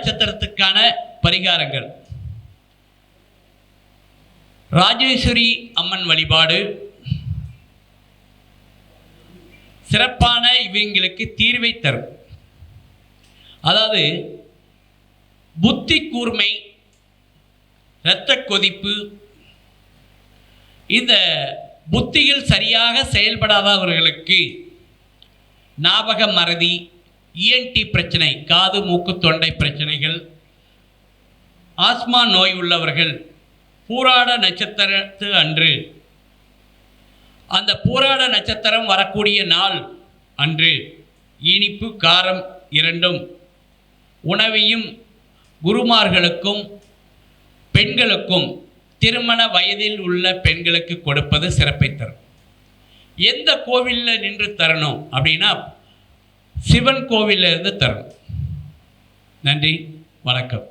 நட்சத்திரத்துக்கான பரிகாரங்கள். ராஜேஸ்வரி அம்மன் வழிபாடு. சிறப்பான இவங்களுக்கு தீர்வை தரும். அதாவது புத்தி கூர்மை இரத்த கொதிப்பு இந்த புத்தியில் சரியாக செயல்படாதவர்களுக்கு ஞாபக மறதி இஎன்டி பிரச்சனை காது மூக்கு தொண்டை பிரச்சனைகள் ஆஸ்மா நோய் உள்ளவர்கள் பூராட நட்சத்திரத்து அன்று அந்த பூராட நட்சத்திரம் வரக்கூடிய நாள் அன்று இனிப்பு காரம் இரண்டும் உணவையும் குருமார்களுக்கும் பெண்களுக்கும் திருமண வயதில் உள்ள பெண்களுக்கு கொடுப்பது சிறப்பை தரும். எந்த கோவிலில் நின்று தரணும் அப்படின்னா சிவன் கோவிலிருந்து தரணும் நன்றி வணக்கம்.